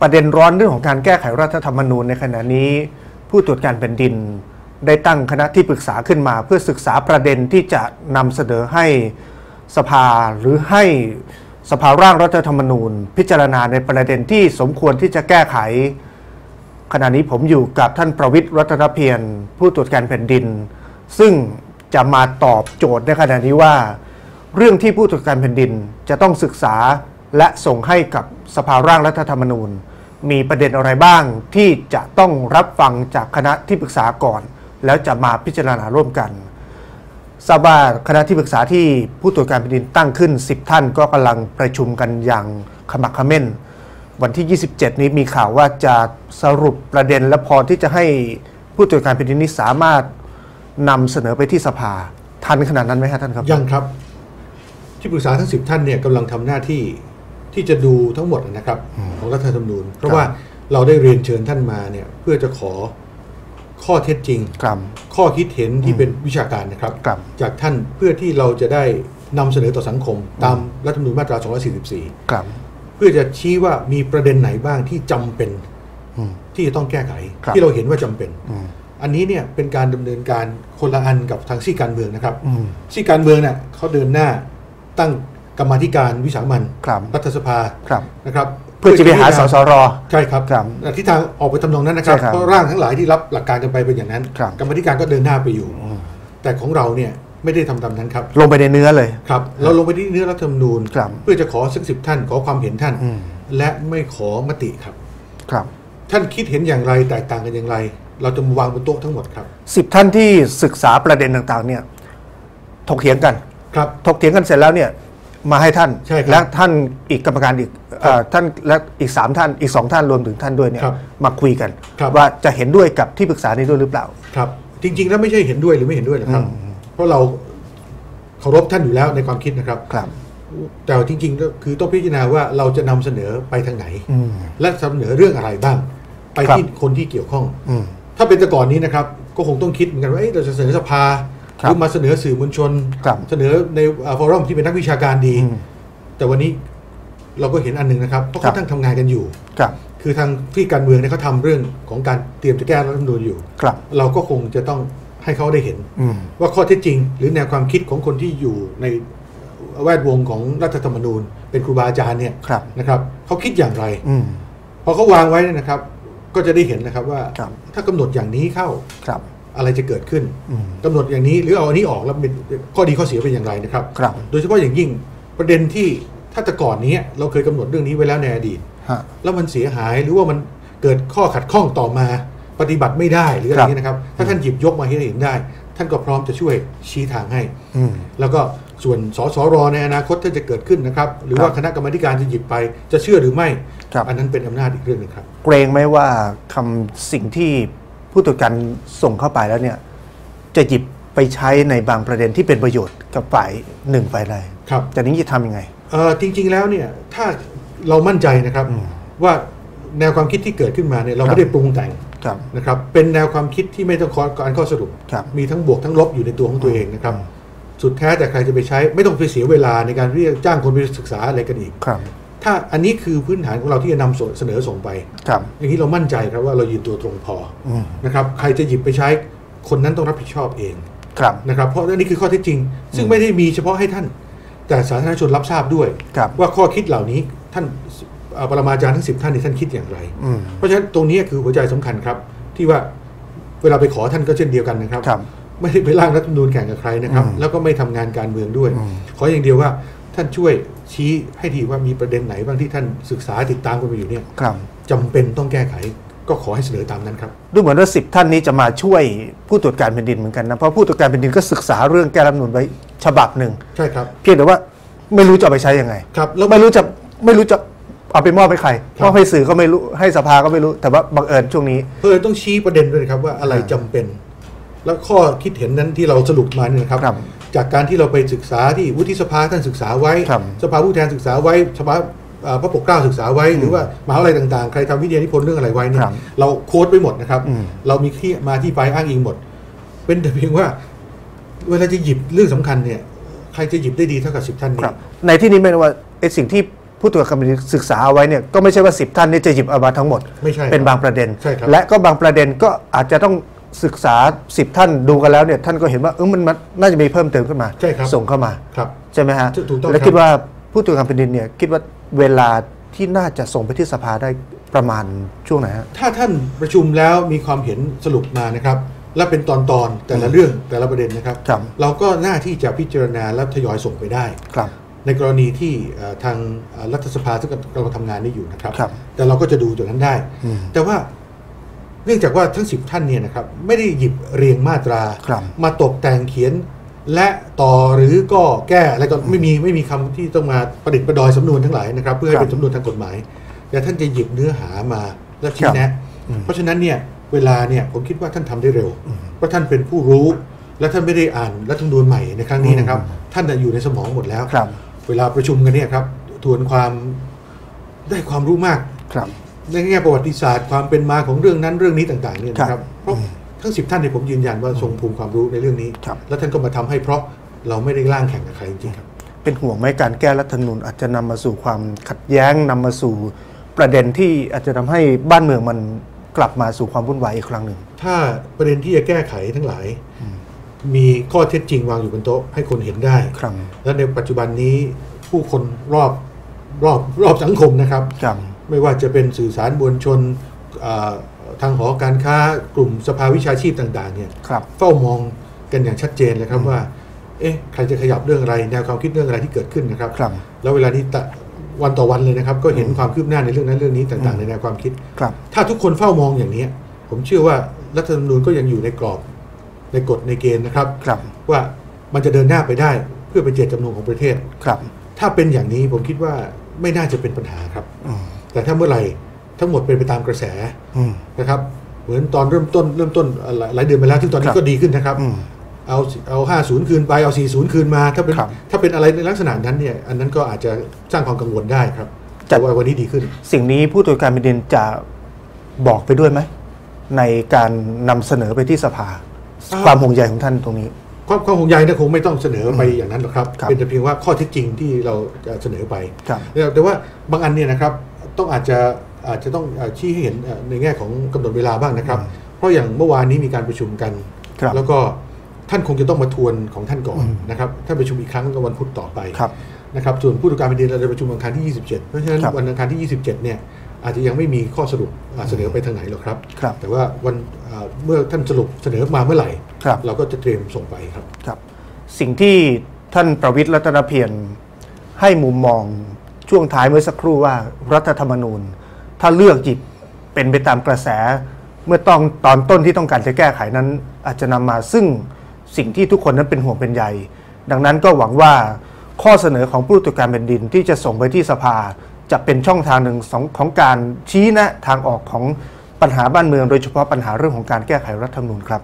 ประเด็นร้อนเรื่องของการแก้ไขรัฐธรรมนูญในขณะนี้ ผู้ตรวจการแผ่นดิน ได้ตั้งคณะที่ปรึกษาขึ้นมา เพื่อศึกษาประเด็นที่จะนำเสนอให้สภาหรือให้สภาร่างรัฐธรรมนูญ พิจารณาในประเด็นที่สมควรที่จะแก้ไข ขณะนี้ผมอยู่กับท่านประวิทย์รัตนเพียรผู้ตรวจการแผ่นดิน ซึ่งจะมาตอบโจทย์ในขณะนี้ว่า เรื่องที่ผู้ตรวจการแผ่นดินจะต้องศึกษาและส่งให้กับสภาร่างรัฐธรรมนูญ มีประเด็นอะไรบ้างที่จะต้องรับฟังจากคณะที่ปรึกษาก่อน แล้วจะมาพิจารณาร่วมกันทราบว่าคณะที่ปรึกษาที่ผู้ตรวจการแผ่นดินตั้งขึ้น 10 ท่านก็กำลังประชุมกันอย่างขมักเขม้น วันที่ 27 นี้มีข่าวว่าจะสรุปประเด็นและพอที่จะให้ผู้ตรวจการแผ่นดินนี้สามารถนำเสนอไปที่สภาทันขนาดนั้นไหมครับท่านครับยังครับ ที่ปรึกษาทั้งสิบท่านเนี่ยกำลังทำหน้าที่ ที่จะดูทั้งหมดนะครับ ของรัฐธรรมนูญ เพราะว่าเราได้เรียนเชิญท่านมาเนี่ยเพื่อจะขอข้อเท็จจริงครับข้อคิดเห็นที่เป็นวิชาการนะครับครับจากท่านเพื่อที่เราจะได้นำเสนอต่อสังคม ตามรัฐธรรมนูญมาตรา 244ครับ เพื่อจะชี้ว่ามีประเด็นไหนบ้างที่จำเป็นอืมที่จะต้องแก้ไขครับที่เราเห็นว่าจำเป็นอืมอันนี้เนี่ยเป็นการดำเนินการคนละอันกับทางซีกการเมืองนะครับอืมซีกการเมืองเนี่ยเขาเดินหน้าตั้ง กรรมาธิการวิสามันครับรัฐสภาครับนะครับเพื่อจะไปหาสสรใช่ครับครับทิศทางออกไปทำนองนั้นนะครับใช่ครับเพราะร่างทั้งหลายที่รับหลักการกันไปเป็นอย่างนั้นครับกรรมาธิการก็เดินหน้าไปอยู่ แต่ของเราเนี่ยไม่ได้ทำตามนั้นครับ ลงไปในเนื้อเลยครับเราลงไปที่เนื้อรัฐธรรมนูญครับเพื่อจะขอสักสิบท่านขอความเห็นท่านอืมและไม่ขอมติครับครับ ท่านคิดเห็นอย่างไรแตกต่างกันอย่างไร เราจะมาวางบนโต๊ะทั้งหมดครับสิบท่านที่ศึกษาประเด็นต่างๆเนี่ยถกเถียงกันครับถกเถียงกันเสร็จแล้วเนี่ย มาให้ท่าน ใช่ครับและท่านอีกกรรมการอีกเอ่อท่านและอีกสามท่านอีกสองท่านรวมถึงท่านด้วยเนี่ยครับมาคุยกัน ครับ ว่าจะเห็นด้วยกับที่ปรึกษานี้ด้วยหรือเปล่า ครับ จริง ๆ แล้วไม่ใช่เห็นด้วยหรือไม่เห็นด้วยนะครับเพราะเราเคารพท่านอยู่แล้วในความคิดนะครับ ครับ แต่จริงๆก็คือต้องพิจารณาว่าเราจะนำเสนอไปทางไหน อืม และเสนอเรื่องอะไรบ้าง ไปครับ ที่คนที่เกี่ยวข้อง อืม ถ้าเป็นแต่ก่อนนี้นะครับ ก็คงต้องคิดเหมือนกันว่าเอ๊ะเราจะเสนอสภา หครับรือมาเสนอสื่อมวลชนครับเสนอในฟอรัมที่เป็นนักวิชาการดีอืมแต่วันนี้เราก็เห็นอันหนึ่งนะครับ เพราะครัเขาบทั้งทำงานกันอยู่ครับคือทางที่การเมืองเนี่ยเขาทำเรื่องของการเตรียมจะแก้รัฐธรรมนูญอยู่ครับเราก็คงจะต้องให้เขาได้เห็นอืมว่าข้อเท็จจริง หรือแนวความคิดของคนที่อยู่ในแวดวงของรัฐธรรมนูญ เป็นครูบาอาจารย์เนี่ยครับนะครับเขาคิดอย่างไรอืมพอเขาวางไว้เนี่ยนะครับ ก็จะได้เห็นนะครับว่าครับถ้ากำหนดอย่างนี้เข้าครับ อะไรจะเกิดขึ้นอืมกำหนดอย่างนี้หรือเอาอันนี้ออกแล้วเป็นข้อดีข้อเสียเป็นอย่างไรนะครับครับ โดยเฉพาะอย่างยิ่งประเด็นที่ถ้าแต่ก่อนนี้เราเคยกำหนดเรื่องนี้ไว้แล้วในอดีตฮะแล้วมันเสียหายหรือว่ามันเกิดข้อขัดข้องต่อมา ปฏิบัติไม่ได้หรืออะไรครับอย่างนี้นะครับ ถ้าท่านหยิบยกมาให้เห็นได้ ท่านก็พร้อมจะช่วยชี้ทางให้อืมแล้วก็ส่วนสสรในอนาคตถ้าจะเกิดขึ้นนะครับ หรือครับว่าคณะกรรมาธิการจะหยิบไป จะเชื่อหรือไม่ครับอันนั้นเป็นอำนาจอีกเรื่องหนึงครับ เกรงไหมว่าคำสิ่งที่ ผู้ตรวจการส่งเข้าไปแล้วเนี่ยจะหยิบไปใช้ในบางประเด็นที่เป็นประโยชน์กับฝ่ายหนึ่งฝ่ายใดครับจากนี้จะทำยังไงเอ่อจริง ๆแล้วเนี่ยถ้าเรามั่นใจนะครับอืมว่าแนวความคิดที่เกิดขึ้นมาเนี่ยเราครับไม่ได้ปรุงแต่งครับนะครับเป็นแนวความคิดที่ไม่ต้องขอการข้อสรุปครับมีทั้งบวกทั้งลบอยู่ในตัวของตัวเองนะครับสุดแท้แต่ใครจะไปใช้ไม่ต้องไปเสียเวลาในการที่จะจ้างคนไปศึกษาอะไรกันอีกครับ ถ้าอันนี้คือพื้นฐานของเราที่จะนำเสนอส่งไปครับอย่างนี้เรามั่นใจครับว่าเรายืนตัวตรงพออืมนะครับใครจะหยิบไปใช้คนนั้นต้องรับผิดชอบเองครับนะครับ เพราะอันนี้คือข้อเท็จจริง ซึ่งไม่ได้มีเฉพาะให้ท่าน แต่สาธารณชนรับทราบด้วยครับว่าข้อคิดเหล่านี้ท่านเอ่อปรมาจารย์ทั้งสิบท่านนี่ท่านคิดอย่างไรอืมเพราะฉะนั้นตรงนี้คือหัวใจสำคัญครับ ที่ว่าเวลาไปขอท่านก็เช่นเดียวกันนะครับครับไม่ได้ไปร่างรัฐธรรมนูญแข่งกับใครนะครับอืมแล้วก็ไม่ทำงานการเมืองด้วยอืมขออย่างเดียวว่า ท่านช่วยชี้ให้ทีว่ามีประเด็นไหนบ้างที่ท่านศึกษาติดตามกันมาอยู่เนี่ยครับจำเป็นต้องแก้ไขก็ขอให้เสนอตามนั้นครับดูเหมือนว่าสิบท่านนี้จะมาช่วยผู้ตรวจการแผ่นดินเหมือนกันนะเพราะผู้ตรวจการแผ่นดินก็ศึกษาเรื่องแก้รัฐธรรมนูญไว้ฉบับหนึ่งใช่ครับเพียงแต่ว่าไม่รู้จะเอาไปใช้ยังไงครับแล้วไม่รู้จะไม่รู้จะเอาไปมอบให้ใครครับมอบให้สื่อก็ไม่รู้ให้สภาก็ไม่รู้แต่ว่าบังเอิญช่วงนี้เพื่อต้องชี้ประเด็นด้วยนะครับว่าอะไรอ่าจำเป็น แล้วข้อคิดเห็นนั้นที่เราสรุปมาเนี่ยนะครับครับ จากการที่เราไปศึกษาที่วุฒิสภาท่านศึกษาไว้ ครับ สภาผู้แทนศึกษาไว้สภาเอ่อพระปกเกล้าศึกษาไว้ หรือว่ามหาวิทยาลัยต่างๆ ใครทำวิทยานิพนธ์เรื่องอะไรไว้เนี่ยครับเราโค้ดไปหมดนะครับ อืม เรามีที่มาที่ไปอ้างอิงหมด เป็นแต่เพียงว่า เวลาจะหยิบเรื่องสำคัญเนี่ย ใครจะหยิบได้ดีเท่ากับสิบท่านนี้ครับ ในที่นี้ไม่รู้ว่าไอ้สิ่งที่ผู้ตรวจการแผ่นดินศึกษาเอาไว้เนี่ยก็ไม่ใช่ว่า 10 ท่านนี่จะหยิบเอามาทั้งหมด ไม่ใช่เป็นครับบางประเด็น ใช่ครับและก็บางประเด็นก็อาจจะต้อง ศึกษา 10 ท่านดูกันแล้วเนี่ยท่านก็เห็นว่าเออมันมันน่าจะมีเพิ่มเติมขึ้นมา ใช่ครับ ส่งเข้ามาครับใช่ไหมฮะถูกต้องแล้วครับคิดว่าผู้ตรวจการแผ่นดินเนี่ยคิดว่าเวลาที่น่าจะส่งไปที่สภาได้ประมาณช่วงไหนฮะถ้าท่านประชุมแล้วมีความเห็นสรุปมานะครับ และเป็นตอนตอนๆแต่ละเรื่องแต่ละประเด็นนะครับครับ เราก็หน้าที่จะพิจารณาและทยอยส่งไปได้ครับในกรณีที่เอ่อทางเอ่อรัฐสภาซึ่งกำลังทำงานนี้อยู่นะครับครับแต่เราก็จะดูตรงนั้นได้อืมแต่ว่า เนื่องจากว่าทั้ง 10 ท่านเนี่ยนะครับไม่ได้หยิบเรียงมาตรา ครับมาตกแต่งเขียน และต่อหรือก็แก้อะไรก็ไม่มีไม่มีคำที่ต้องมาประดิษฐ์ประดอยสำนวนทั้งหลายนะครับ เพื่อให้ครับเป็นสำนวนทางกฎหมาย แต่ท่านจะหยิบเนื้อหามาและชี้ครับแนะ อืม เพราะฉะนั้นเนี่ยเวลาเนี่ยผมคิดว่าท่านทำได้เร็ว เพราะท่านเป็นผู้รู้ และท่านไม่ได้อ่านรัฐธรรมนูญใหม่ในครั้งนี้นะครับ ท่านน่ะอยู่ในสมองหมดแล้ว ครับ เวลาประชุมกันเนี่ยครับทวนความได้ความรู้มาก ครับ ในแง่ประวัติศาสตร์ความเป็นมาของเรื่องนั้นเรื่องนี้ต่างๆเนี่ยนะคครัรับบเพราะทั้งสิบท่านเนี่ยผมยืนยันว่าทรงภูมิความรู้ในเรื่องนี้ครับแล้วท่านก็มาทำให้เพราะเราไม่ได้ร่างแข่งกับใครจริงๆครับ เป็นห่วงไหมการแก้รัฐธรรมนูญอาจจะนำมาสู่ความขัดแย้งนำมาสู่ประเด็นที่อาจจะทำให้บ้านเมืองมันกลับมาสู่ความวุ่นวายอีกครั้งหนึ่ง ถ้าประเด็นที่จะแก้ไขทั้งหลาย มีข้อเท็จจริงวางอยู่บนโต๊ะให้คนเห็นได้ครับและในปัจจุบันนี้ผู้คนรอบรอบรอบสังคมนะครับครับ ไม่ว่าจะเป็นสื่อสารมวลชนอ่าทางหอการค้ากลุ่มสภาวิชาชีพต่างๆเนี่ยครับเฝ้ามองกันอย่างชัดเจนเลยครับว่า เอ๊ะใครจะขยับเรื่องอะไร แนวความคิดเรื่องอะไรที่เกิดขึ้นนะครับครับแล้วเวลานี้ตะวันต่อวันเลยนะครับ ก็เห็นความคืบหน้าในเรื่องนั้นเรื่องนี้ต่างๆ ในแนวความคิดครับ ถ้าทุกคนเฝ้ามองอย่างนี้ผมเชื่อว่ารัฐธรรมนูญก็ยังอยู่ในกรอบในกฎในเกณฑ์นะครับครับว่ามันจะเดินหน้าไปได้เพื่อเป็นเจตจำนงของประเทศครับ ถ้าเป็นอย่างนี้ผมคิดว่าไม่น่าจะเป็นปัญหาครับอืม แต่ถ้าเมื่อไหร่ทั้งหมดเป็นไปตามกระแสอืมนะครับเหมือนตอนเริ่มต้นเริ่มต้นหลายหลายเดือนไปแล้วซึ่งตอนคนี้รับก็ดีขึ้นนะครับอืมเอาเอาห้าศูนย์คืนไปเอาสี่ศูนย์คืนมาถ้าเป็นครับถ้าเป็นอะไรในลักษณะนั้นเนี่ยอันนั้นก็อาจจะสร้างความกังวลได้ครับจัแต่ดว่าวันนี้ดีขึ้น สิ่งนี้ผู้ตรวจการแผ่นดินจะบอกไปด้วยไหมในการนำเสนอไปที่สภาอ่าความห่วงใยของท่านตรงนี้ ความความห่วงใยเนี่ยคงไม่ต้องเสนอไปอย่างนั้นหรอกครับครับเป็นแต่เพียงว่าข้อเท็จจริงที่เราจะเสนอไปครับแต่แต่ว่าบางอันเนี่ยนะครับ ต้องอาจจะอาจจะต้องเอ่อชี้ให้เห็นเอ่อในแง่ของกำหนดเวลาบ้างนะครับ เพราะอย่างเมื่อวานนี้มีการประชุมกันครับแล้วก็ท่านคงจะต้องมาทวนของท่านก่อนนะครับท่านประชุมอีกครั้งก็วันพุธต่อไปครับนะครับส่วนผู้ตรวจการแผ่นดินเราจะประชุมวันอังคารที่ 27 เพราะฉะนั้นครับวันอังคารที่ 27 เนี่ยอาจจะยังไม่มีข้อสรุปอ่าเสนอไปทางไหนหรอกครับครับแต่ว่าวันอ่าเมื่อท่านสรุปเสนอมาเมื่อไหร่ครับเราก็จะเตรียมส่งไปครับครับสิ่งที่ท่านประวิตรรัตนเพียรให้มุมมอง ช่วงท้ายเมื่อสักครู่ว่ารัฐธรรมนูญ ถ้าเลือกหยิบเป็นไปตามกระแส เมื่อตอนตอนต้นที่ต้องการจะแก้ไขนั้น อาจจะนำมาซึ่งสิ่งที่ทุกคนนั้นเป็นห่วงเป็นใยดังนั้นก็หวังว่าข้อเสนอของผู้ตรวจการแผ่นดินที่จะส่งไปที่สภา จะเป็นช่องทางหนึ่งของของการชี้แนะทางออกของปัญหาบ้านเมือง โดยเฉพาะปัญหาเรื่องของการแก้ไขรัฐธรรมนูญครับ